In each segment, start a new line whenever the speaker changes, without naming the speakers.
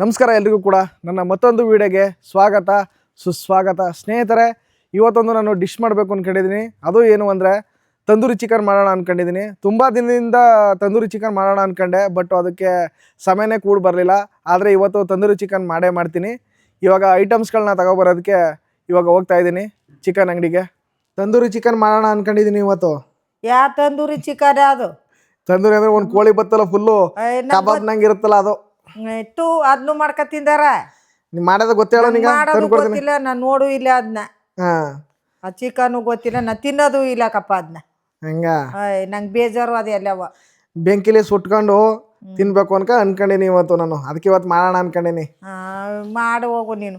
ನಮಸ್ಕಾರ ಎಲ್ರಿಗೂ ಕೂಡ ನನ್ನ ಮತ್ತೊಂದು ವಿಡಿಯೋಗೆ ಸ್ವಾಗತ ಸುಸ್ವಾಗತ. ಸ್ನೇಹಿತರೆ ಇವತ್ತೊಂದು ನಾನು ಡಿಶ್ ಮಾಡಬೇಕು ಅಂದ್ಕೊಂಡಿದ್ದೀನಿ ಅದು ಏನು ಅಂದರೆ ತಂದೂರಿ ಚಿಕನ್ ಮಾಡೋಣ ಅಂದ್ಕೊಂಡಿದ್ದೀನಿ ತುಂಬ ದಿನದಿಂದ ತಂದೂರಿ ಚಿಕನ್ ಮಾಡೋಣ ಅಂದ್ಕೊಂಡೆ ಬಟ್ ಅದಕ್ಕೆ ಸಮಯನೇ ಕೂಡ ಬರಲಿಲ್ಲ. ಆದರೆ ಇವತ್ತು ತಂದೂರಿ ಚಿಕನ್ ಮಾಡೇ ಮಾಡ್ತೀನಿ. ಇವಾಗ ಐಟಮ್ಸ್ಗಳನ್ನ ತಗೊಬರೋದಕ್ಕೆ ಇವಾಗ ಹೋಗ್ತಾ ಇದ್ದೀನಿ ಚಿಕನ್ ಅಂಗಡಿಗೆ. ತಂದೂರಿ ಚಿಕನ್ ಮಾಡೋಣ ಅಂದ್ಕೊಂಡಿದ್ದೀನಿ ಇವತ್ತು.
ಯಾ ತಂದೂರಿ ಚಿಕನ್ ಅದು?
ತಂದೂರಿ ಅಂದರೆ ಒಂದು ಕೋಳಿ ಬತ್ತಲ್ಲ ಫುಲ್ಲು ಕಬಾಬ್ ನಂಗೆ ಇರುತ್ತಲ್ಲ ಅದು.
ಇತ್ತು ಅದನ್ನು ಮಾಡ್ಕೊ ತಿಂದಾರ
ನೀ ಮಾಡೋದು ಗೊತ್ತೇಳೋ ನಿಂಗೆ
ಮಾಡೋದು
ತಂದು ಕೊಡ್ತೀನಿ.
ಗೊತ್ತಿಲ್ಲ ನಾನು ನೋಡು ಇಲ್ಲ ಅದ್ನ.
ಹಾಂ.
ಆ ಚಿಕನು ಗೊತ್ತಿಲ್ಲ ನಾ ತಿನ್ನೋದು ಇಲ್ಲ ಕಪ್ಪ ಅದನ್ನ
ಹಂಗ?
ನಂಗೆ ಬೇಜಾರು ಅದೇ ಎಲ್ಲವ
ಬೆಂಕಿಲಿ ಸುಟ್ಕೊಂಡು ತಿನ್ಬೇಕು ಅನ್ಕ ಅನ್ಕೊಂಡಿನಿ ಇವತ್ತು ನಾನು. ಅದಕ್ಕೆ ಇವತ್ತು ಮಾಡೋಣ ಅನ್ಕೊಂಡಿನಿ.
ಆ, ಮಾಡು ಹೋಗು ನೀನು.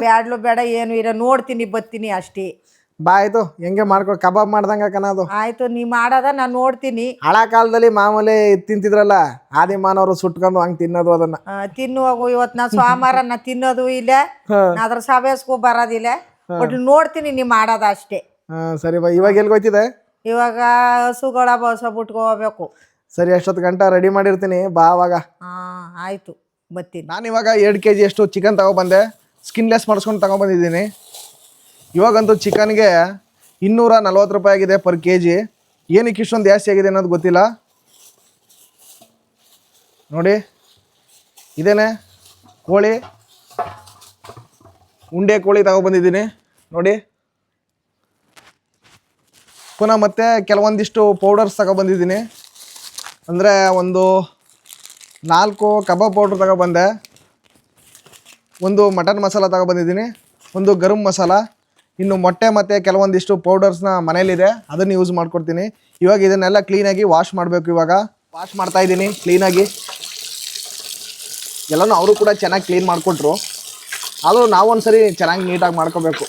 ಬ್ಯಾಡ್ಲು ಬೇಡ ಏನು ಇಲ್ಲ ನೋಡ್ತೀನಿ ಬತ್ತೀನಿ ಅಷ್ಟೇ.
ಬಾ ಆಯ್ತು ಹೆಂಗೆ ಮಾಡ್ಕೊ ಕಬಾಬ್ ಮಾಡ್ದಂಗ ಕನದು
ಆಯ್ತು ನೀ ಮಾಡದ ನಾನು ನೋಡ್ತೀನಿ.
ಹಳ ಕಾಲದಲ್ಲಿ ಮಾಮೂಲಿ ತಿಂತಿದ್ರಲ್ಲ ತಿಂತಿದ್ರಲ್ಲ ಆದಿಮಾನವರು ಸುಟ್ಕೊಂಡು ಹಂಗ್ ತಿನ್ನೋದು ಅದನ್ನ.
ಆ, ಇವತ್ ಇವತ್ತು ನಾ ಸೋಮವಾರ ನಾ ತಿನ್ನೋದು ಇಲ್ಲ. ನಾ ಅದ್ರ ಸಭೆಸ್ಕೂ ಬರೋದಿಲ್ಲ ಬಟ್ ನೋಡ್ತೀನಿ ನೀ ಮಾಡೋದ ಅಷ್ಟೇ.
ಹಾ ಸರಿ ಬಾ ಇವಾಗ ಎಲ್ಲಿ ಹೋಯ್ತಿದೆ?
ಇವಾಗ ಹಸುಗಳ ಬಸ ಬಿಟ್ಕೋಬೇಕು
ಸರಿ ಅಷ್ಟೊತ್ತು ಗಂಟೆ ರೆಡಿ ಮಾಡಿರ್ತೀನಿ ಬಾ ಅವಾಗ.
ಆಯ್ತು ಆಯಿತು ಬತ್ತೀನಿ
ನಾನು ಇವಾಗ ಎರಡು ಕೆ ಜಿ ಅಷ್ಟು ಚಿಕನ್ ತಗೊಬಂದೆ ಸ್ಕಿನ್ಲೆಸ್ ಮಾಡಿಸ್ಕೊಂಡು ತಗೊಬಂದಿದ್ದೀನಿ. ಇವಾಗಂತೂ ಚಿಕನ್ಗೆ ಇನ್ನೂರ ನಲ್ವತ್ತು ರೂಪಾಯಿ ಆಗಿದೆ ಪರ್ ಕೆ ಜಿ ಏನಕ್ಕೆ ಇಷ್ಟೊಂದು ಜಾಸ್ತಿ ಆಗಿದೆ ಅನ್ನೋದು ಗೊತ್ತಿಲ್ಲ. ನೋಡಿ, ಇದೇನೆ ಕೋಳಿ. ಉಂಡೆ ಕೋಳಿ ತಗೊಬಂದಿದ್ದೀನಿ ನೋಡಿ, ಪುನಃ ಮತ್ತೆ ಕೆಲವೊಂದಿಷ್ಟು ಪೌಡರ್ಸ್ ತಗೊಬಂದಿದ್ದೀನಿ ಅಂದರೆ ಒಂದು ನಾಲ್ಕು ಕಬಾಬ್ ಪೌಡ್ರ್ ತಗೊಬಂದೆ ಒಂದು ಮಟನ್ ಮಸಾಲ ತಗೊಬಂದಿದ್ದೀನಿ ಒಂದು ಗರಂ ಮಸಾಲ. ಇನ್ನು ಮೊಟ್ಟೆ ಮತ್ತು ಕೆಲವೊಂದಿಷ್ಟು ಪೌಡರ್ಸ್ನ ಮನೇಲಿದೆ ಅದನ್ನು ಯೂಸ್ ಮಾಡ್ಕೊಡ್ತೀನಿ. ಇವಾಗ ಇದನ್ನೆಲ್ಲ ಕ್ಲೀನಾಗಿ ವಾಶ್ ಮಾಡಬೇಕು ಇವಾಗ. ವಾಶ್ ಮಾಡ್ತಾ ಇದ್ದೀನಿ ಕ್ಲೀನಾಗಿ ಎಲ್ಲನೂ ಅವರು ಕೂಡ ಚೆನ್ನಾಗಿ ಕ್ಲೀನ್ ಮಾಡಿಕೊಟ್ರು. ಆದರೂ ನಾವೊಂದ್ಸರಿ ಚೆನ್ನಾಗಿ ನೀಟಾಗಿ ಮಾಡ್ಕೋಬೇಕು.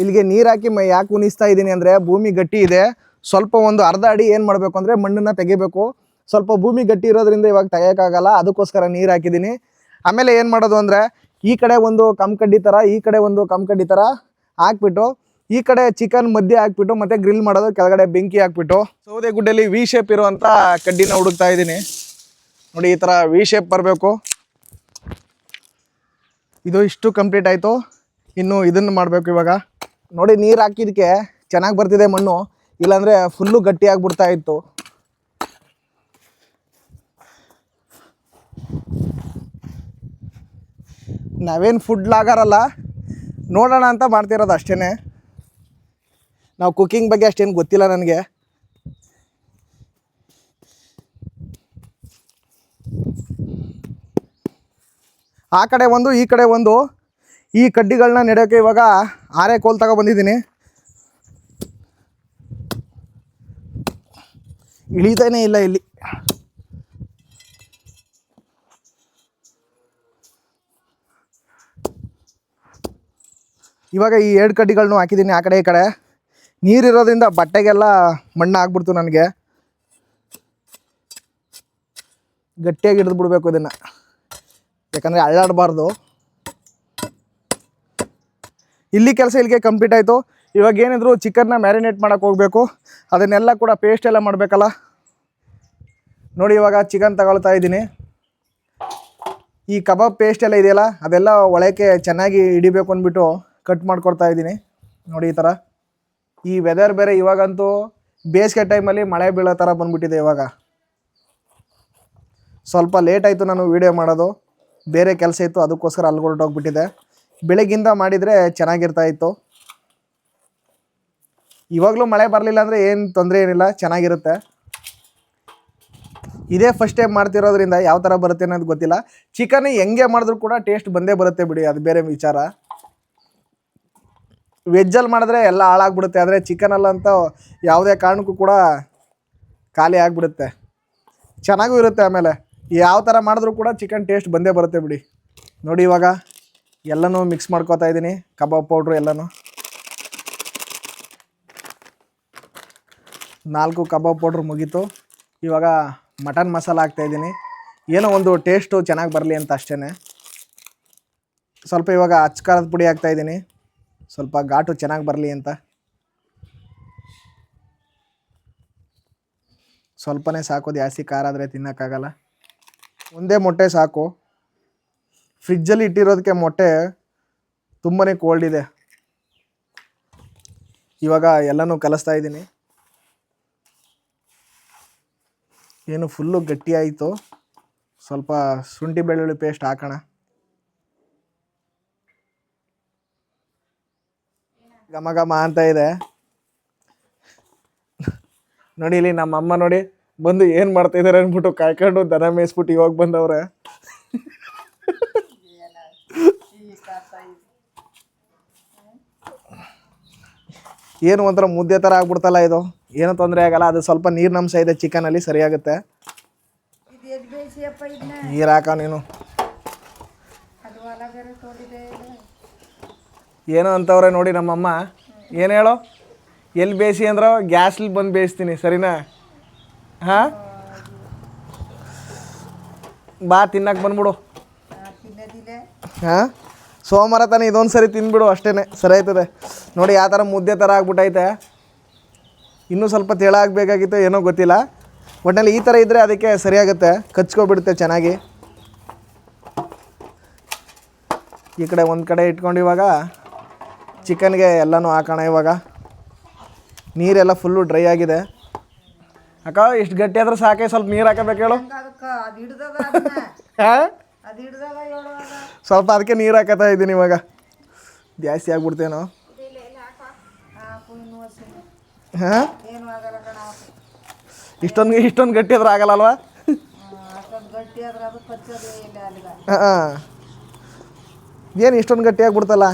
ಇಲ್ಲಿಗೆ ನೀರು ಹಾಕಿ ಯಾಕೆ ಉಣಿಸ್ತಾ ಇದ್ದೀನಿ ಅಂದರೆ ಭೂಮಿ ಗಟ್ಟಿ ಇದೆ. ಸ್ವಲ್ಪ ಒಂದು ಅರ್ಧ ಅಡಿ ಏನು ಮಾಡಬೇಕು ಅಂದರೆ ಮಣ್ಣನ್ನು ತೆಗಿಬೇಕು. ಸ್ವಲ್ಪ ಭೂಮಿ ಗಟ್ಟಿ ಇರೋದ್ರಿಂದ ಇವಾಗ ತೆಗಿಯೋಕ್ಕಾಗಲ್ಲ, ಅದಕ್ಕೋಸ್ಕರ ನೀರು ಹಾಕಿದ್ದೀನಿ. ಆಮೇಲೆ ಏನು ಮಾಡೋದು ಅಂದರೆ ಈ ಕಡೆ ಒಂದು ಕಡ್ಡಿ ಥರ ಈ ಕಡೆ ಒಂದು ಕಡ್ಡಿ ಥರ ಹಾಕ್ಬಿಟ್ಟು, ಈ ಕಡೆ ಚಿಕನ್ ಮಧ್ಯೆ ಹಾಕ್ಬಿಟ್ಟು, ಮತ್ತೆ ಗ್ರಿಲ್ ಮಾಡೋದು, ಕೆಳಗಡೆ ಬೆಂಕಿ ಹಾಕ್ಬಿಟ್ಟು. ಸೌದೆ ಗುಡ್ಡಲ್ಲಿ ವಿ ಶೇಪ್ ಇರುವಂಥ ಕಡ್ಡಿನ ಹುಡುಕ್ತಾ ಇದ್ದೀನಿ. ನೋಡಿ, ಈ ಥರ ವಿ ಶೇಪ್ ಬರಬೇಕು. ಇದು ಇಷ್ಟು ಕಂಪ್ಲೀಟ್ ಆಯಿತು. ಇನ್ನು ಇದನ್ನು ಮಾಡಬೇಕು ಇವಾಗ. ನೋಡಿ, ನೀರು ಹಾಕಿದ್ದಕ್ಕೆ ಚೆನ್ನಾಗಿ ಬರ್ತಿದೆ ಮಣ್ಣು. ಇಲ್ಲಾಂದರೆ ಫುಲ್ಲು ಗಟ್ಟಿ ಇತ್ತು. ನಾವೇನು ಫುಡ್ ಲಾಗರಲ್ಲ, ನೋಡೋಣ ಅಂತ ಮಾಡ್ತಿರೋದು ಅಷ್ಟೇ ನಾವು ಕುಕ್ಕಿಂಗ್ ಬಗ್ಗೆ ಅಷ್ಟೇನು ಗೊತ್ತಿಲ್ಲ ನನಗೆ. ಆ ಕಡೆ ಒಂದು, ಈ ಕಡೆ ಒಂದು. ಈ ಕಡ್ಡಿಗಳನ್ನ ನೆಡೋಕ್ಕೆ ಇವಾಗ ಆರೆ ಕೋಲ್ ತಗೊಬಂದಿದ್ದೀನಿ ಇಳಿತಾನೇ ಇಲ್ಲ ಇಲ್ಲಿ. ಇವಾಗ ಈ ಎರಡು ಕಡ್ಡಿಗಳನ್ನೂ ಹಾಕಿದ್ದೀನಿ ಆ ಕಡೆ ಈ ಕಡೆ. ನೀರಿರೋದ್ರಿಂದ ಬಟ್ಟೆಗೆಲ್ಲ ಮಣ್ಣು ಆಗ್ಬಿಡ್ತು ನನಗೆ. ಗಟ್ಟಿಯಾಗಿ ಹಿಡಿದು ಬಿಡಬೇಕು ಇದನ್ನು. ಯಾಕಂದರೆ ಅಳ್ಳಾಡಬಾರ್ದು. ಇಲ್ಲಿ ಕೆಲಸ ಇಲ್ಲಿಗೆ ಕಂಪ್ಲೀಟ್ ಆಯಿತು. ಇವಾಗ ಏನಿದ್ರು ಚಿಕನ್ನ ಮ್ಯಾರಿನೇಟ್ ಮಾಡೋಕೆ ಹೋಗಬೇಕು. ಅದನ್ನೆಲ್ಲ ಕೂಡ ಪೇಸ್ಟ್ ಎಲ್ಲ ಮಾಡಬೇಕಲ್ಲ. ನೋಡಿ ಇವಾಗ ಚಿಕನ್ ತಗೊಳ್ತಾ ಇದ್ದೀನಿ. ಈ ಕಬಾಬ್ ಪೇಸ್ಟ್ ಎಲ್ಲ ಇದೆಯಲ್ಲ, ಅದೆಲ್ಲ ಒಳಕ್ಕೆ ಚೆನ್ನಾಗಿ ಹಿಡಿಬೇಕು ಅಂದ್ಬಿಟ್ಟು ಕಟ್ ಮಾಡ್ಕೊಡ್ತಾ ಇದ್ದೀನಿ. ನೋಡಿ ಈ ಥರ ಈ ವೆದರ್ ಬೇರೆ ಇವಾಗಂತೂ ಬೇಸಿಗೆ ಟೈಮಲ್ಲಿ ಮಳೆ ಬೀಳೋ ಥರ ಬಂದುಬಿಟ್ಟಿದೆ ಇವಾಗ. ಸ್ವಲ್ಪ ಲೇಟ್ ಆಯಿತು ನಾನು ವೀಡಿಯೋ ಮಾಡೋದು. ಬೇರೆ ಕೆಲಸ ಇತ್ತು, ಅದಕ್ಕೋಸ್ಕರ ಅಲ್ಲಿ ಹೊರಟೋಗ್ಬಿಟ್ಟಿದೆ ಬೆಳಗ್ಗಿಂದ ಮಾಡಿದರೆ ಚೆನ್ನಾಗಿರ್ತಾ ಇತ್ತು. ಇವಾಗಲೂ ಮಳೆ ಬರಲಿಲ್ಲ ಅಂದರೆ ಏನು ತೊಂದರೆ ಏನಿಲ್ಲ, ಚೆನ್ನಾಗಿರುತ್ತೆ. ಇದೇ ಫಸ್ಟ್ ಟೈಮ್ ಮಾಡ್ತಿರೋದ್ರಿಂದ ಯಾವ ಥರ ಬರುತ್ತೆ ಅನ್ನೋದು ಗೊತ್ತಿಲ್ಲ. ಚಿಕನ್ ಹೆಂಗೆ ಮಾಡಿದ್ರು ಕೂಡ ಟೇಸ್ಟ್ ಬಂದೇ ಬರುತ್ತೆ ಬಿಡಿ, ಅದು ಬೇರೆ ವಿಚಾರ. ವೆಜ್ಜಲ್ಲಿ ಮಾಡಿದ್ರೆ ಎಲ್ಲ ಹಾಳಾಗ್ಬಿಡುತ್ತೆ. ಆದರೆ ಚಿಕನಲ್ಲಂತ ಯಾವುದೇ ಕಾರಣಕ್ಕೂ ಕೂಡ ಖಾಲಿ ಆಗಿಬಿಡುತ್ತೆ. ಚೆನ್ನಾಗೂ ಇರುತ್ತೆ ಆಮೇಲೆ. ಯಾವ ಥರ ಮಾಡಿದ್ರೂ ಕೂಡ ಚಿಕನ್ ಟೇಸ್ಟ್ ಬಂದೇ ಬರುತ್ತೆ ಬಿಡಿ. ನೋಡಿ ಇವಾಗ ಎಲ್ಲನೂ ಮಿಕ್ಸ್ ಮಾಡ್ಕೋತಾ ಇದ್ದೀನಿ. ಕಬಾಬ್ ಪೌಡ್ರು ಎಲ್ಲನೂ. ನಾಲ್ಕು ಕಬಾಬ್ ಪೌಡ್ರ್ ಮುಗೀತು. ಇವಾಗ ಮಟನ್ ಮಸಾಲ ಹಾಕ್ತಾಯಿದ್ದೀನಿ ಏನೋ ಒಂದು ಟೇಸ್ಟು ಚೆನ್ನಾಗಿ ಬರಲಿ ಅಂತ ಅಷ್ಟೇ ಸ್ವಲ್ಪ ಇವಾಗ ಅಚ್ಕಾರದ ಪುಡಿ ಹಾಕ್ತಾಯಿದ್ದೀನಿ ಸ್ವಲ್ಪ ಘಾಟು ಚೆನ್ನಾಗಿ ಬರಲಿ ಅಂತ. ಸ್ವಲ್ಪನೇ ಸಾಕು, ಜಾಸ್ತಿ ಖಾರ ಆದರೆ ತಿನ್ನೋಕ್ಕಾಗಲ್ಲ. ಒಂದೇ ಮೊಟ್ಟೆ ಸಾಕು. ಫ್ರಿಜ್ಜಲ್ಲಿ ಇಟ್ಟಿರೋದಕ್ಕೆ ಮೊಟ್ಟೆ ತುಂಬಾ ಕೋಲ್ಡ್ ಇದೆ. ಇವಾಗ ಎಲ್ಲನೂ ಕಲಿಸ್ತಾ ಇದ್ದೀನಿ. ಏನು ಫುಲ್ಲು ಗಟ್ಟಿಯಾಯಿತು. ಸ್ವಲ್ಪ ಶುಂಠಿ ಬೆಳ್ಳುಳ್ಳಿ ಪೇಸ್ಟ್ ಹಾಕೋಣ. ಘಮ ಘಮ ಅಂತ ಇದೆ. ನೋಡಿ ಇಲ್ಲಿ ನಮ್ಮ ಅಮ್ಮ ನೋಡಿ ಬಂದು ಏನು ಮಾಡ್ತಾ ಇದಾರೆ ಅಂದ್ಬಿಟ್ಟು ಕಾಯ್ಕೊಂಡು ದನ ಮೇಯಿಸ್ಬಿಟ್ಟು ಇವಾಗ ಬಂದವ್ರೆ. ಏನು ಒಂಥರ ಮುದ್ದೆ ಥರ ಆಗ್ಬಿಡ್ತಲ್ಲ ಇದು? ಏನು ತೊಂದರೆ ಆಗಲ್ಲ ಅದು ಸ್ವಲ್ಪ ನೀರಿನಂಶ ಇದೆ ಚಿಕನಲ್ಲಿ ಸರಿಯಾಗುತ್ತೆ. ನೀರ್ ಹಾಕ ನೀನು
ಅದು ಹೊಲ ಬೇರೆ ತೋಡಿದೆ
ಏನು ಅಂತವ್ರೆ ನೋಡಿ ನಮ್ಮಮ್ಮ. ಏನು ಹೇಳೋ? ಎಲ್ಲಿ ಬೇಯಿಸಿ ಅಂದ್ರೆ? ಗ್ಯಾಸ್ಲಿ ಬಂದು ಬೇಯಿಸ್ತೀನಿ, ಸರಿನಾ? ಹಾಂ? ಬಾ ತಿನ್ನಕ್ಕೆ ಬಂದ್ಬಿಡು. ಹಾಂ? ಸೋಮವಾರ ತಾನೇ ಇದೊಂದು ಸರಿ ತಿಂದ್ಬಿಡು ಅಷ್ಟೇ ಸರಿ ಆಯ್ತದೆ. ನೋಡಿ ಯಾವ ಥರ ಮುದ್ದೆ ಥರ ಆಗ್ಬಿಟ್ಟೈತೆ ಇನ್ನೂ ಸ್ವಲ್ಪ ತೆಳ ಆಗಬೇಕಾಗಿತ್ತು ಏನೋ ಗೊತ್ತಿಲ್ಲ. ಒಟ್ಟಿನಲ್ಲಿ ಈ ಥರ ಇದ್ದರೆ ಅದಕ್ಕೆ ಸರಿಯಾಗುತ್ತೆ, ಕಚ್ಕೊಬಿಡುತ್ತೆ ಚೆನ್ನಾಗಿ. ಈ ಕಡೆ ಒಂದು ಕಡೆ ಇಟ್ಕೊಂಡು ಇವಾಗ ಚಿಕನ್ಗೆ ಎಲ್ಲನೂ ಹಾಕೋಣ ಇವಾಗ. ನೀರೆಲ್ಲ ಫುಲ್ಲು ಡ್ರೈ ಆಗಿದೆ. ಅಕ್ಕ ಇಷ್ಟು ಗಟ್ಟಿ ಆದ್ರೆ ಸಾಕೆ ಸ್ವಲ್ಪ ನೀರು ಹಾಕಬೇಕು ಹೇಳು. ಸ್ವಲ್ಪ ಅದಕ್ಕೆ ನೀರು ಹಾಕತಾ ಇದ್ದೀನಿ ಇವಾಗ. ಜಾಸ್ತಿ ಆಗ್ಬಿಡ್ತೇನೋ. ಹಾಂ? ಇಷ್ಟೊಂದು ಇಷ್ಟೊಂದು ಗಟ್ಟಿ ಆದ್ರೆ ಆಗಲ್ಲ ಅಲ್ವಾ? ಹಾಂ. ಏನು ಇಷ್ಟೊಂದು ಗಟ್ಟಿ ಆಗ್ಬಿಡ್ತಲ್ಲ?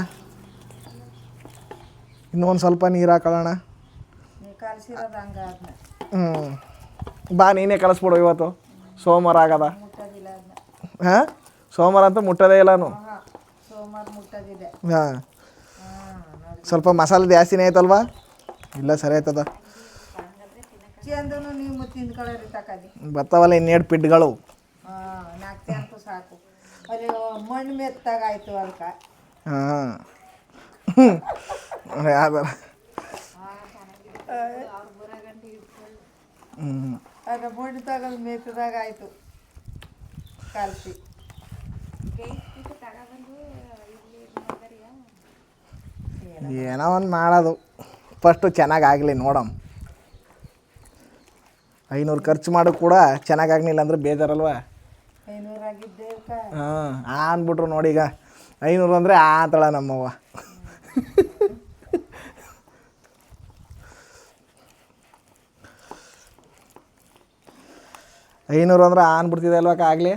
ಇನ್ನೂ ಒಂದು ಸ್ವಲ್ಪ ನೀರು ಹಾಕೊಳ್ಳೋಣ ಹ್ಞೂ ಬಾ ನೀನೇ ಕಳಿಸ್ಬಿಡು ಇವತ್ತು. ಸೋಮವಾರ ಆಗದ. ಹಾಂ? ಸೋಮವಾರ ಅಂತ ಮುಟ್ಟದೇ ಇಲ್ಲನು
ಹಾಂ.
ಸ್ವಲ್ಪ ಮಸಾಲೆ ಜಾಸ್ತಿನೇ ಆಯ್ತಲ್ವಾ? ಇಲ್ಲ ಸರಿ ಆಯ್ತದ. ಬರ್ತಾವಲ್ಲ ಇನ್ನೆರಡು ಪಿಡ್ಗಳು.
ಹಾಂ.
ಯಾವ್ದಾರ ಹ್ಞೂ
ಆಗ ಮಣ್ಣು ತಗೊಂಡು ಮೆತ್ತದಾಗ ಆಯ್ತು. ಕಲಸಿ.
ಏನೋ ಒಂದು ಮಾಡೋದು. ಫಸ್ಟು ಚೆನ್ನಾಗಿ ಆಗಲಿ ನೋಡಮ್. ಐನೂರು ಖರ್ಚು ಮಾಡೋ ಕೂಡ ಚೆನ್ನಾಗಾಗಲಿಲ್ಲ ಅಂದ್ರೆ ಬೇಜಾರಲ್ವಾ? ಹಾಂ ಆ ಅಂದ್ಬಿಟ್ರು ನೋಡಿ ಈಗ. ಐನೂರು ಅಂದರೆ ಆ ಅಂತಳ ನಮ್ಮವ್ವ. ಐನೂರು ಅಂದ್ರೆ ಆನ್ ಬಿಡ್ತಿದೆ ಅಲ್ವಾ ಆಗಲಿ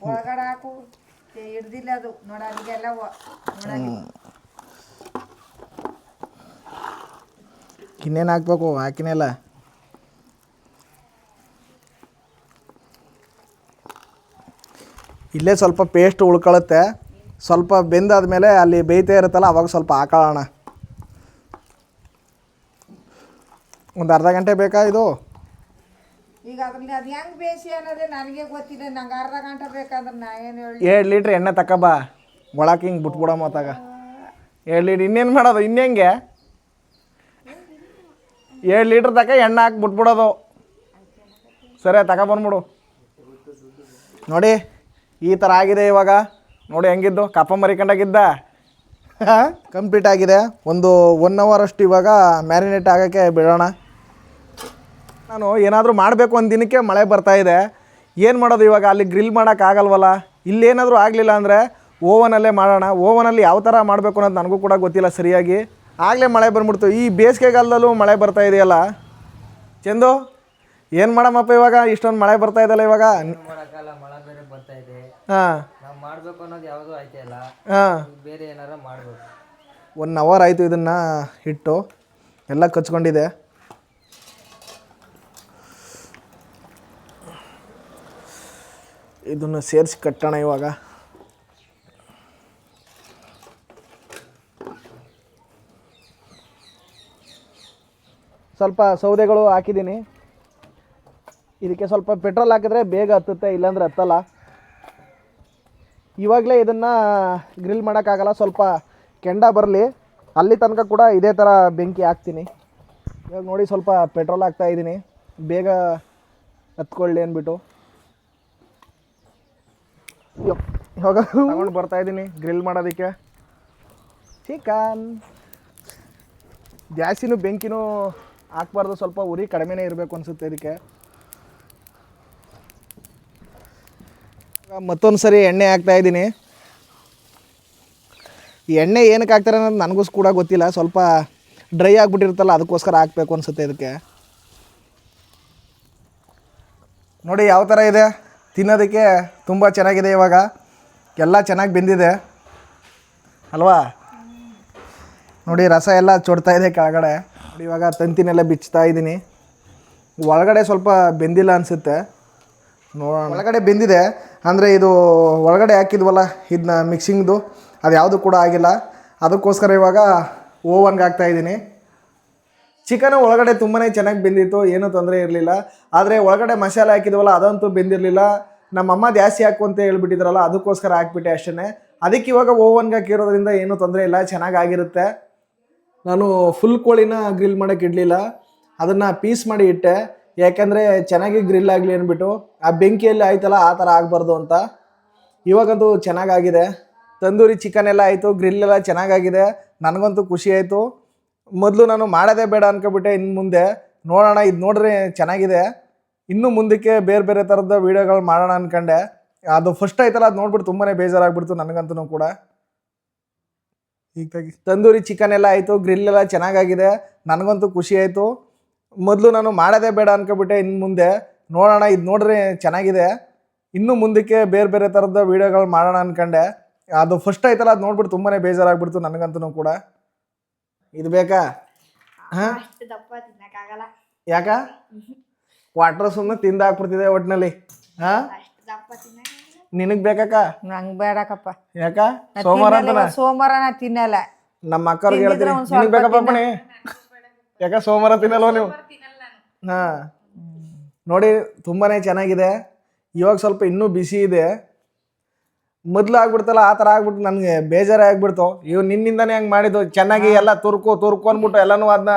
ಒಳಗಡೆ ಹಾಕು. ಏ, ಹಿಡ್ದಿಲ್ಲ ಅದು. ನೋಡ ಅಲ್ಲಿಗೆಲ್ಲ
ಇನ್ನೇನು ಹಾಕ್ಬೇಕು? ಹಾಕಿನೆಲ್ಲ ಇಲ್ಲೇ. ಸ್ವಲ್ಪ ಪೇಸ್ಟ್ ಉಳ್ಕೊಳುತ್ತೆ ಸ್ವಲ್ಪ ಬೆಂದಾದ್ಮೇಲೆ ಅಲ್ಲಿ ಬೇಯ್ತಾ ಇರುತ್ತಲ್ಲ ಅವಾಗ ಸ್ವಲ್ಪ ಹಾಕೊಳ್ಳೋಣ. ಒಂದು ಅರ್ಧ ಗಂಟೆ ಬೇಕಾ ಇದು?
ಈಗ ಅದು ಹೆಂಗೆ ಬೇಸಿ ಅನ್ನೋದೇ ನನಗೆ ಗೊತ್ತಿದೆ ನಂಗೆ ಅರ್ಧ ಗಂಟೆ ಬೇಕಾದ್ರೆ ನಾ ಏನು ಹೇಳಿ
ಎರಡು ಲೀಟ್ರ್ ಎಣ್ಣೆ ತಕಬಾ ಒಳಕ್ಕೆ ಹಿಂಗೆ ಬಿಟ್ಬಿಡ ಮತ್ತಾಗ ಎರಡು ಲೀಟ್ರ್ ಇನ್ನೇನು ಮಾಡೋದು? ಇನ್ನೆಂಗೆ? ಎರಡು ಲೀಟ್ರ್ ತಕ ಎಣ್ಣೆ ಹಾಕಿ ಬಿಟ್ಬಿಡೋದು. ಸರಿ ತಗೊಬಂದ್ಬಿಡು ನೋಡಿ ಈ ಥರ ಆಗಿದೆ ಇವಾಗ. ನೋಡಿ ಹೆಂಗಿದ್ದು? ಕಪ್ಪ ಮರಿಕೊಂಡಾಗಿದ್ದ? ಕಂಪ್ಲೀಟ್ ಆಗಿದೆ. ಒಂದು ಒನ್ ಅವರ್ ಅಷ್ಟು ಇವಾಗ ಮ್ಯಾರಿನೇಟ್ ಆಗೋಕ್ಕೆ ಬಿಡೋಣ. ನಾನು ಏನಾದರೂ ಮಾಡಬೇಕು ಒಂದು ದಿನಕ್ಕೆ ಮಳೆ ಬರ್ತಾ ಇದೆ. ಏನು ಮಾಡೋದು ಇವಾಗ? ಅಲ್ಲಿ ಗ್ರಿಲ್ ಮಾಡೋಕ್ಕಾಗಲ್ವಲ್ಲ ಇಲ್ಲೇನಾದರೂ ಆಗಲಿಲ್ಲ ಅಂದರೆ ಓವನಲ್ಲೇ ಮಾಡೋಣ. ಓವನಲ್ಲಿ ಯಾವ ಥರ ಮಾಡಬೇಕು ಅನ್ನೋದು ನನಗೂ ಕೂಡ ಗೊತ್ತಿಲ್ಲ ಸರಿಯಾಗಿ. ಆಗಲೇ ಮಳೆ ಬಂದ್ಬಿಡ್ತು. ಈ ಬೇಸಿಗೆಗಾಲದಲ್ಲೂ ಮಳೆ ಬರ್ತಾ ಇದೆಯಲ್ಲ? ಚಂದು ಏನು ಮಾಡಮ್ಮಪ್ಪ ಇವಾಗ? ಇಷ್ಟೊಂದು ಮಳೆ ಬರ್ತಾ ಇದೆಯಲ್ಲ ಇವಾಗ?
ಮಳೆ ಬೇರೆ ಬರ್ತಾ ಇದೆ.
ಹಾಂ.
ಮಾಡ್ಬೇಕು ಅನ್ನೋದು ಯಾವುದೂ ಇಲ್ಲ.
ಹಾಂ.
ಬೇರೆ ಏನಾರ ಮಾಡ್ಬೋದು
ಒನ್ ಅವರ್ ಆಯಿತು ಇದನ್ನು ಹಿಟ್ಟು. ಎಲ್ಲ ಕಚ್ಕೊಂಡಿದೆ. ಇದನ್ನು ಸೇರಿಸಿ ಕಟ್ಟೋಣ ಇವಾಗ. ಸ್ವಲ್ಪ ಸೌದೆಗಳು ಹಾಕಿದ್ದೀನಿ. ಇದಕ್ಕೆ ಸ್ವಲ್ಪ ಪೆಟ್ರೋಲ್ ಹಾಕಿದ್ರೆ ಬೇಗ ಹತ್ತುತ್ತೆ ಇಲ್ಲಾಂದ್ರೆ ಹತ್ತಲ್ಲ. ಇವಾಗಲೇ ಇದನ್ನು ಗ್ರಿಲ್ ಮಾಡೋಕ್ಕಾಗಲ್ಲ ಸ್ವಲ್ಪ ಕೆಂಡ ಬರಲಿ. ಅಲ್ಲಿ ತನಕ ಕೂಡ ಇದೇ ಥರ ಬೆಂಕಿ ಹಾಕ್ತೀನಿ. ಇವಾಗ ನೋಡಿ ಸ್ವಲ್ಪ ಪೆಟ್ರೋಲ್ ಹಾಕ್ತಾ ಇದ್ದೀನಿ. ಬೇಗ ಹತ್ಕೊಳ್ಳಿ ಅಂದ್ಬಿಟ್ಟು. ಇವಾಗ ತಗೊಂಡು ಬರ್ತಾ ಇದ್ದೀನಿ ಗ್ರಿಲ್ ಮಾಡೋದಕ್ಕೆ. ಚಿಕನ್. ಗ್ಯಾಸಿನೂ ಬೆಂಕಿನೂ ಹಾಕ್ಬಾರ್ದು ಸ್ವಲ್ಪ ಉರಿ ಕಡಿಮೆನೇ ಇರಬೇಕು ಅನಿಸುತ್ತೆ ಇದಕ್ಕೆ. ಮತ್ತೊಂದು ಸರಿ ಎಣ್ಣೆ ಹಾಕ್ತಾ ಇದ್ದೀನಿ. ಎಣ್ಣೆ ಏನಕ್ಕೆ ಹಾಕ್ತಾರೆ ಅನ್ನೋದು ನನಗೂ ಕೂಡ ಗೊತ್ತಿಲ್ಲ. ಸ್ವಲ್ಪ ಡ್ರೈ ಆಗಿಬಿಟ್ಟಿರುತ್ತಲ್ಲ, ಅದಕ್ಕೋಸ್ಕರ ಹಾಕಬೇಕು ಅನಿಸುತ್ತೆ ಇದಕ್ಕೆ. ನೋಡಿ ಯಾವ ಥರ ಇದೆ. ತಿನ್ನೋದಕ್ಕೆ ತುಂಬ ಚೆನ್ನಾಗಿದೆ ಇವಾಗ. ಎಲ್ಲ ಚೆನ್ನಾಗಿ ಬೆಂದಿದೆ. ಅಲ್ವಾ? ನೋಡಿ ರಸ ಎಲ್ಲ ಚೊಡ್ತಾ ಇದೆ ಕೆಳಗಡೆ. ನೋಡಿ ಇವಾಗ ತಂತಿನೆಲ್ಲ ಬಿಚ್ತಾ ಇದ್ದೀನಿ. ಒಳಗಡೆ ಸ್ವಲ್ಪ ಬೆಂದಿಲ್ಲ ಅನಿಸುತ್ತೆ. ನೋಡೋಣ. ಒಳಗಡೆ ಬೆಂದಿದೆ. ಅಂದರೆ ಇದು ಒಳಗಡೆ ಹಾಕಿದ್ವಲ್ಲ ಇದನ್ನ ಮಿಕ್ಸಿಂಗ್ದು ಅದು ಯಾವುದು ಕೂಡ ಆಗಿಲ್ಲ. ಅದಕ್ಕೋಸ್ಕರ ಇವಾಗ ಓವನ್ಗೆ ಹಾಕ್ತಾ ಇದ್ದೀನಿ. ಚಿಕನ್ ಒಳಗಡೆ ತುಂಬಾ ಚೆನ್ನಾಗಿ ಬೆಂದಿತ್ತು, ಏನೂ ತೊಂದರೆ ಇರಲಿಲ್ಲ. ಆದರೆ ಒಳಗಡೆ ಮಸಾಲೆ ಹಾಕಿದ್ವಲ್ಲ, ಅದಂತೂ ಬೆಂದಿರಲಿಲ್ಲ. ನಮ್ಮಮ್ಮ ಜಾಸ್ತಿ ಹಾಕು ಅಂತ ಹೇಳ್ಬಿಟ್ಟಿದ್ರಲ್ಲ, ಅದಕ್ಕೋಸ್ಕರ ಹಾಕ್ಬಿಟ್ಟೆ ಅಷ್ಟೇ ಅದಕ್ಕೆ ಇವಾಗ ಓವನ್ಗೆ ಹಾಕಿರೋದ್ರಿಂದ ಏನೂ ತೊಂದರೆ ಇಲ್ಲ, ಚೆನ್ನಾಗಿ ಆಗಿರುತ್ತೆ. ನಾನು ಫುಲ್ ಕೋಳಿನ ಗ್ರಿಲ್ ಮಾಡೋಕ್ಕೆ ಇಡಲಿಲ್ಲ. ಅದನ್ನು ಪೀಸ್ ಮಾಡಿ ಇಟ್ಟೆ. ಯಾಕೆಂದರೆ ಚೆನ್ನಾಗಿ ಗ್ರಿಲ್ ಆಗಲಿ ಅಂದ್ಬಿಟ್ಟು ಆ ಬೆಂಕಿಯಲ್ಲಿ ಆಯ್ತಲ್ಲ, ಆ ಥರ ಆಗಬಾರ್ದು ಅಂತ. ಇವಾಗಂತೂ ಚೆನ್ನಾಗಾಗಿದೆ. ತಂದೂರಿ ಚಿಕನ್ ಎಲ್ಲ ಆಯಿತು ಗ್ರಿಲ್ ಎಲ್ಲ ಚೆನ್ನಾಗಾಗಿದೆ. ನನಗಂತೂ ಖುಷಿ ಆಯಿತು. ಮೊದಲು ನಾನು ಮಾಡೋದೇ ಬೇಡ ಅನ್ಕೊಬಿಟ್ಟೆ ಇನ್ನು ಮುಂದೆ. ನೋಡೋಣ, ಇದು ನೋಡ್ರೆ ಚೆನ್ನಾಗಿದೆ. ಇನ್ನು ಮುಂದಕ್ಕೆ ಬೇರೆ ಬೇರೆ ಥರದ ವೀಡಿಯೋಗಳು ಮಾಡೋಣ ಅನ್ಕೊಂಡೆ. ಅದು ಫಸ್ಟ್ ಆಯ್ತಲ್ಲ, ಅದು ನೋಡ್ಬಿಟ್ಟು ತುಂಬಾ ಬೇಜಾರಾಗ್ಬಿಡ್ತು ನನಗಂತೂ ಕೂಡ. ಈಗ ತಂದೂರಿ ಚಿಕನ್ ಎಲ್ಲ ಆಯಿತು ಗ್ರಿಲ್ ಎಲ್ಲ ಚೆನ್ನಾಗಾಗಿದೆ. ನನಗಂತೂ ಖುಷಿ ಆಯಿತು. ಮೊದಲು ನಾನು ಮಾಡೋದೇ ಬೇಡ ಅನ್ಕೊಬಿಟ್ಟೆ ಇನ್ನು ಮುಂದೆ ನೋಡೋಣ ಇದು ನೋಡ್ರಿ ಚೆನ್ನಾಗಿದೆ. ಇನ್ನು ಮುಂದಕ್ಕೆ ಬೇರೆ ಬೇರೆ ಥರದ ವೀಡಿಯೋಗಳು ಮಾಡೋಣ ಅನ್ಕೊಂಡೆ. ಅದು ಫಸ್ಟ್ ಆಯ್ತಲ್ಲ ಅದು ನೋಡ್ಬಿಟ್ಟು ತುಂಬಾ ಬೇಜಾರಾಗ್ಬಿಡ್ತು ನನಗಂತೂ ಕೂಡ. ಇದು ಬೇಕಾ? ಹಾಂ? ಯಾಕ? ವಾಟ್ರ್ ಸುಮ್ಮನೆ ತಿಂದ ಹಾಕ್ಬಿಡ್ತಿದೆ ಒಟ್ಟಿನಲ್ಲಿ ಹಾಂ?
ಅಷ್ಟು ದಪ್ಪ ತಿನ್ನಕ್ಕಾಗಲ್ಲ.
ನಿನಗೆ ಬೇಕಕ್ಕ
ನಂಗೆ ಬೇಡಕಪ್ಪ.
ಯಾಕ? ಸೋಮವಾರ
ಸೋಮವಾರ ನಾ ತಿನ್ನಲ್ಲ.
ನಮ್ಮ
ಅಕ್ಕ
ಹೇಳ್ತೀನಿ. ನಿನಗೆ ಬೇಕಪ್ಪ ಪಣಿ ಯಾಕ ಸೋಮವಾರ ತಿನ್ನಲ್ವ ನೀವು? ಹಾ. ನೋಡಿ ತುಂಬಾನೇ ಚೆನ್ನಾಗಿದೆ. ಇವಾಗ ಸ್ವಲ್ಪ ಇನ್ನೂ ಬಿಸಿ ಇದೆ. ಮೊದಲು ಆಗ್ಬಿಡ್ತಲ್ಲ ಆ ಥರ ಆಗ್ಬಿಟ್ಟು ನನಗೆ ಬೇಜಾರೇ ಆಗ್ಬಿಡ್ತು. ಇವ್ ನಿನ್ನಿಂದಾನೇ ಹಂಗೆ ಮಾಡಿದ್ದು. ಚೆನ್ನಾಗಿ ಎಲ್ಲ ತುರ್ಕು ತುರ್ಕು ಅಂದ್ಬಿಟ್ಟು ಎಲ್ಲಾನು ಅದನ್ನ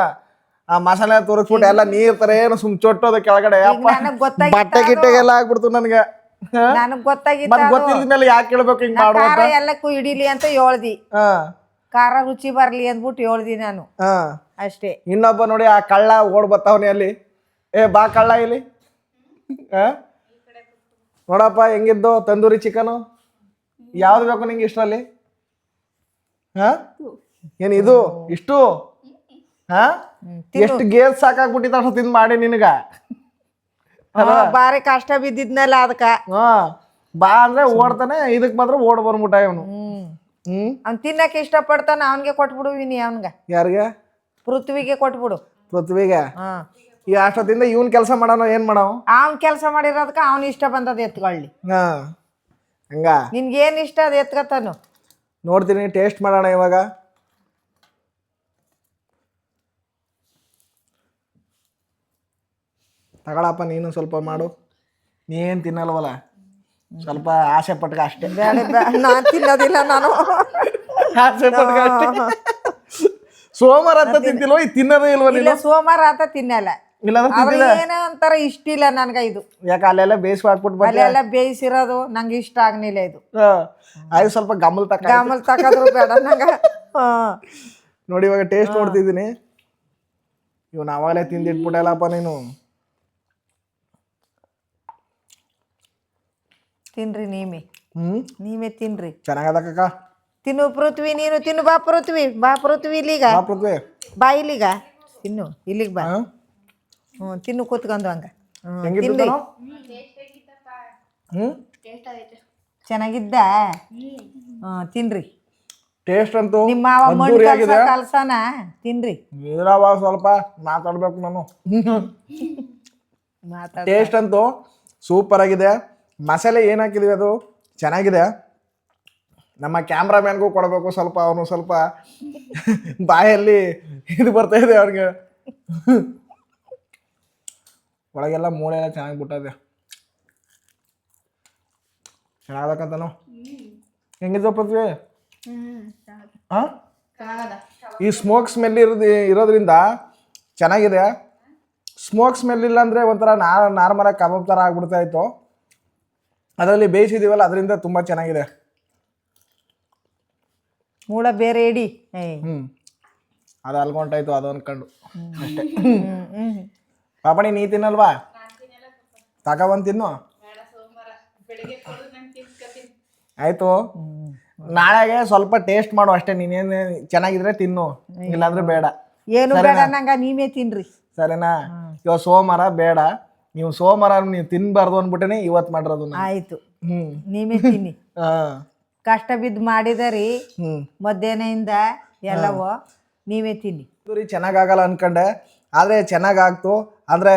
ಆ ಮಸಾಲೆ ತುರುಕ್ಬಿಟ್ಟು ಎಲ್ಲ ನೀರ್ ತರ ಏನು ಸುಮ್ ಚೊಟ್ಟೋದ ಕೆಳಗಡೆ. ಅಪ್ಪ
ನನಗ್ ಗೊತ್ತಾಗಿತ್ತು
ಬಟ್ಟೆ ಗಿಟ್ಟೆಗೆಲ್ಲ ಆಗ್ಬಿಡ್ತು ನನಗೆ.
ನನಗ್ ಗೊತ್ತಾಗಿತ್ತು
ಮೇಲೆ ಯಾಕೆ ಕೇಳ್ಬೇಕು ಹಿಂಗ್
ನಾ
ಮಾಡು
ಖಾರ ಎಲ್ಲಕ್ಕೂ ಹಿಡಿಲಿ ಅಂತ ಹೇಳ್ದಿ.
ಹಾ.
ಖಾರ ರುಚಿ ಬರ್ಲಿ ಅಂದ್ಬಿಟ್ಟು ಹೇಳ್ದಿ ನಾನು.
ಹಾ.
ಅಷ್ಟೇ.
ಇನ್ನೊಬ್ಬ ನೋಡಿ ಆ ಕಳ್ಳ ಓಡ್ ಬರ್ತಾವನೆ ಅಲ್ಲಿ. ಏ ಬಾ ಕಳ್ಳ ಇಲ್ಲಿ. ಆ? ನೋಡಪ್ಪ ಹೆಂಗಿದ್ದು ತಂದೂರಿ ಚಿಕನು ಯಾವ್ದು ಬೇಕು ನಿಂಗೆ ಇಷ್ಟರಲ್ಲಿ? ಹಾ ಏನು ಇದು? ಇಷ್ಟು? ಹಾ ಎಷ್ಟು ಗೇರ್ ಸಾಕಾಗ್ಬಿಟ್ಟಿತ್ತ ಅಷ್ಟು ತಿಂದು ಮಾಡಿ ನಿನಗ?
ಬಾರಿ ಕಷ್ಟ ಬಿದ್ದಿದ್ನಲ್ಲ ಅದಕ್ಕ
ಹಾ. ಬಾ ಅಂದ್ರೆ ಓಡ್ತಾನೆ ಇದಕ್ ಮಾತ್ರ ಓಡ್ ಬಂದ್ಬಿಟ್ಟ ಇವನು.
ಹ್ಮ್.
ಹ್ಮ್?
ಅವ್ನ್ ತಿನ್ನಕ್ ಇಷ್ಟ ಪಡ್ತಾನ ಅವನ್ಗೆ ಕೊಟ್ಬಿಡುವಿನಿ ಅವನ್ಗ.
ಯಾರಿಗೆ?
ಪೃಥ್ವಿಗೆ ಕೊಟ್ಬಿಡು.
ಪೃಥ್ವಿಗೆ?
ಹಾ.
ಈ ಅಷ್ಟೊತ್ತಿಂದ ಇವನ್ ಕೆಲಸ ಮಾಡೋಣ ಏನ್ ಮಾಡೋ?
ಅವ್ನ್ ಕೆಲಸ ಮಾಡಿರೋದಕ್ಕ ಅವ್ನ ಇಷ್ಟ ಬಂದದ ಎತ್ಕೊಳ್ಳಿ.
ಹಾ. ಹಂಗ?
ನಿನ್ಗೇನ್ ಇಷ್ಟ ಅದ ಎತ್ಕತಾನು?
ನೋಡ್ತೀನಿ ಟೇಸ್ಟ್ ಮಾಡೋಣ ಇವಾಗ. ತಗೊಳಪ್ಪ ನೀನು ಸ್ವಲ್ಪ ಮಾಡು. ನೀನ್ ತಿನ್ನಲ್ವಲ್ಲ? ಸ್ವಲ್ಪ ಆಸೆ ಪಟ್ಕ ಅಷ್ಟೇ.
ನಾನು ತಿನ್ನೋದಿಲ್ಲ ನಾನು.
ಆಸೆ ಪಟ್ಕ ಅಷ್ಟೇ. ಸೋಮವಾರ ಅಂತ ತಿಂತಿಲ್ವ ಈ ತಿನ್ನದೇ ಇಲ್ವ
ಇಲ್ಲ
ನೀನು?
ಸೋಮವಾರ ಆತ ತಿನ್ನಲ್ಲ.
ಇಲ್ಲಾಂದ್ರೆ ತಿಂತಿಲ್ಲ
ಏನೋ ಒಂಥರ ಇಷ್ಟ ಇಲ್ಲ ನನ್ಗ ಇದು.
ಯಾಕೆ ಅಲ್ಲೆಲ್ಲ ಬೇಯಿಸಿ ಹಾಕ್ಬಿಟ್ಟು ಬಂದೆ
ಅಲ್ಲೆಲ್ಲ ಬೇಯಿಸಿರೋದು ನಂಗೆ ಇಷ್ಟ ಆಗ್ಲಿಲ್ಲ ಇದು.
ಅದು ಸ್ವಲ್ಪ ಗಮಲ್ ತಕ.
ಆಮೇಲೆ ತಕದ್ರು ಬೇಡ ನಂಗ. ಹಾ.
ನೋಡಿ ಇವಾಗ ಟೇಸ್ಟ್ ನೋಡ್ತಿದ್ದೀನಿ. ಇವ್ನು ಅವಾಗಲೇ ತಿಂದಿಟ್ಬಿಟ್ಟಲ್ಲಪ್ಪ ನೀನು.
ತಿನ್ರಿ ನೀಮೆ.
ಹ್ಮ್?
ನೀವೇ ತಿನ್ರಿ.
ಚೆನ್ನಾಗದ ಕಕ್ಕ?
ತಿನ್ನು ಪೃಥ್ವಿ ನೀನು ತಿನ್ನು ಬಾ ಪೃಥ್ವಿ ಬಾ ಪೃಥ್ವಿ ಇಲ್ಲಿಗ.
ಬಾ ಪೃಥ್ವಿ.
ಬಾ ಇಲ್ಲಿಗ. ತಿನ್ನು ಇಲ್ಲಿಗೆ ಬಾ? ಹ್ಞೂ ತಿನ್ನು ಕೂತ್ಕೊಂಡು ಹಂಗ. ಹ್ಞೂ
ಹೆಂಗಿತ್ತು
ತಿನ್ರಿ
ಕಣೋ? ಹ್ಮ್
ಚೆನ್ನಾಗಿದ್ದ? ಹ್ಞೂ ತಿನ್ರಿ.
ಟೇಸ್ಟ್ ಅಂತೂ
ನಿಮ್ಮ ಮಾವ ಮಣ್ಣು
ಅದ್ದೂರಿ
ಕಲ್ಸ
ಆಗಿದೆ
ಕಲ್ಸನ? ತಿನ್ರಿ.
ಇದ್ರವ ಸ್ವಲ್ಪ ಮಾತಾಡ್ಬೇಕು ನಾನು.
ಮಾತಾಡ
ಟೇಸ್ಟ್ ಅಂತೂ ಸೂಪರ್ ಆಗಿದೆ. ಮಸಾಲೆ ಏನ್ ಹಾಕಿದ್ವಿ ಅದು? ಚೆನ್ನಾಗಿದೆ. ನಮ್ಮ ಕ್ಯಾಮ್ರಾಮ್ಯಾನ್ಗೂ ಕೊಡಬೇಕು ಸ್ವಲ್ಪ ಅವನು ಸ್ವಲ್ಪ ಬಾಯಲ್ಲಿ ಇದು ಬರ್ತಾ ಇದೆ ಅವ್ರಿಗೆ ಒಳಗೆಲ್ಲ ಮೂಳೆ ಎಲ್ಲ ಚೆನ್ನಾಗಿ ಬಿಟ್ಟದೆ. ಚೆನ್ನಾಗಬೇಕಂತನು? ಹೆಂಗಿದ್ದ ಪೃಥ್ವಿ? ಈ ಸ್ಮೋಕ್ ಸ್ಮೆಲ್ ಇರೋದು ಇರೋದ್ರಿಂದ ಚೆನ್ನಾಗಿದೆ. ಸ್ಮೋಕ್ ಸ್ಮೆಲ್ ಇಲ್ಲ ಅಂದರೆ ಒಂಥರ ನಾರ್ಮಲಾಗಿ ಕಬಾಬ್ ಥರ ಆಗ್ಬಿಡ್ತಾ ಇತ್ತು. ಅದರಲ್ಲಿ ಬೇಯಿಸಿದೀವಲ್ಲ, ಅದರಿಂದ ತುಂಬ ಚೆನ್ನಾಗಿದೆ.
ಮೂಳ ಬೇರೆ ಇಡಿ. ಅದ
ಹ್ಞೂ ಅದು ಅಲ್ಗೊಂಟಾಯ್ತು ಅದು ಅನ್ಕೊಂಡು. ಅಷ್ಟೇ. ಪಾಪಣಿ ನೀ ತಿನ್ನಲ್ವಾ? ತಗೊಬಂದು ತಿನ್ನು. ಆಯ್ತು. ನಾಳೆಗೆ ಸ್ವಲ್ಪ ಟೇಸ್ಟ್ ಮಾಡು ಅಷ್ಟೇ ನೀನೇನು ಚೆನ್ನಾಗಿದ್ರೆ ತಿನ್ನು. ಇಲ್ಲಾಂದ್ರೆ ಬೇಡ.
ಏನು ಬೇಡ ನಂಗ ನೀವೇ ತಿನ್ರಿ.
ಸರಿನಾ? ಇವಾಗ ಸೋಮವಾರ ಬೇಡ. ನೀವು ಸೋಮವಾರ ನೀವು ತಿನ್ಬಾರ್ದು ಅಂದ್ಬಿಟ್ಟೆ ಇವತ್ತು ಮಾಡಿರೋದು
ಆಯ್ತು.
ಹ್ಞೂ
ನೀವೇ ತಿನ್ನಿ.
ಹಾಂ.
ಕಷ್ಟ ಬಿದ್ದು ಮಾಡಿದರಿ ಮಧ್ಯಾಹ್ನದಿಂದ ಎಲ್ಲವೋ ನೀವೇ ತಿನ್ನಿ.
ರೀ ಚೆನ್ನಾಗಾಗಲ್ಲ ಅನ್ಕೊಂಡೆ. ಆದರೆ ಚೆನ್ನಾಗಾಗ್ತು. ಅಂದರೆ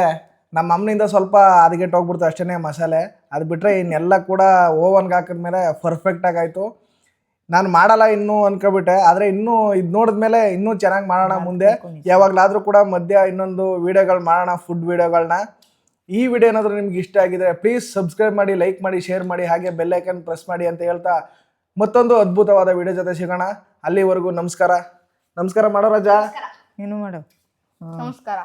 ನಮ್ಮ ಅಮ್ಮನಿಂದ ಸ್ವಲ್ಪ ಅದಕ್ಕೆ ಹೋಗ್ಬಿಡ್ತು ಅಷ್ಟೇ ಮಸಾಲೆ. ಅದು ಬಿಟ್ಟರೆ ಇನ್ನೆಲ್ಲ ಕೂಡ ಓವನ್ಗೆ ಹಾಕಿದ್ಮೇಲೆ ಪರ್ಫೆಕ್ಟಾಗಿ ಆಯಿತು ನಾನು ಮಾಡಲ್ಲ ಇನ್ನೂ ಅನ್ಕೊಬಿಟ್ಟೆ. ಆದರೆ ಇನ್ನೂ ಇದು ನೋಡಿದ್ಮೇಲೆ ಇನ್ನೂ ಚೆನ್ನಾಗಿ ಮಾಡೋಣ ಮುಂದೆ. ಯಾವಾಗಲಾದರೂ ಕೂಡ ಮಧ್ಯ ಇನ್ನೊಂದು ವೀಡಿಯೋಗಳು ಮಾಡೋಣ ಫುಡ್ ವೀಡಿಯೋಗಳನ್ನ ಈ ವಿಡಿಯೋ ಏನಾದರೂ ನಿಮ್ಗೆ ಇಷ್ಟ ಆಗಿದ್ರೆ ಪ್ಲೀಸ್ ಸಬ್ಸ್ಕ್ರೈಬ್ ಮಾಡಿ ಲೈಕ್ ಮಾಡಿ ಶೇರ್ ಮಾಡಿ ಹಾಗೆ ಬೆಲ್ಲೈಕನ್ ಪ್ರೆಸ್ ಮಾಡಿ ಅಂತ ಹೇಳ್ತಾ ಮತ್ತೊಂದು ಅದ್ಭುತವಾದ ವಿಡಿಯೋ ಜೊತೆ ಸಿಗೋಣ. ಅಲ್ಲಿವರೆಗೂ ನಮಸ್ಕಾರ. ನಮಸ್ಕಾರ ಮಾಡೋ ರಜಾ.
ಏನು ಮಾಡು.
ನಮಸ್ಕಾರ.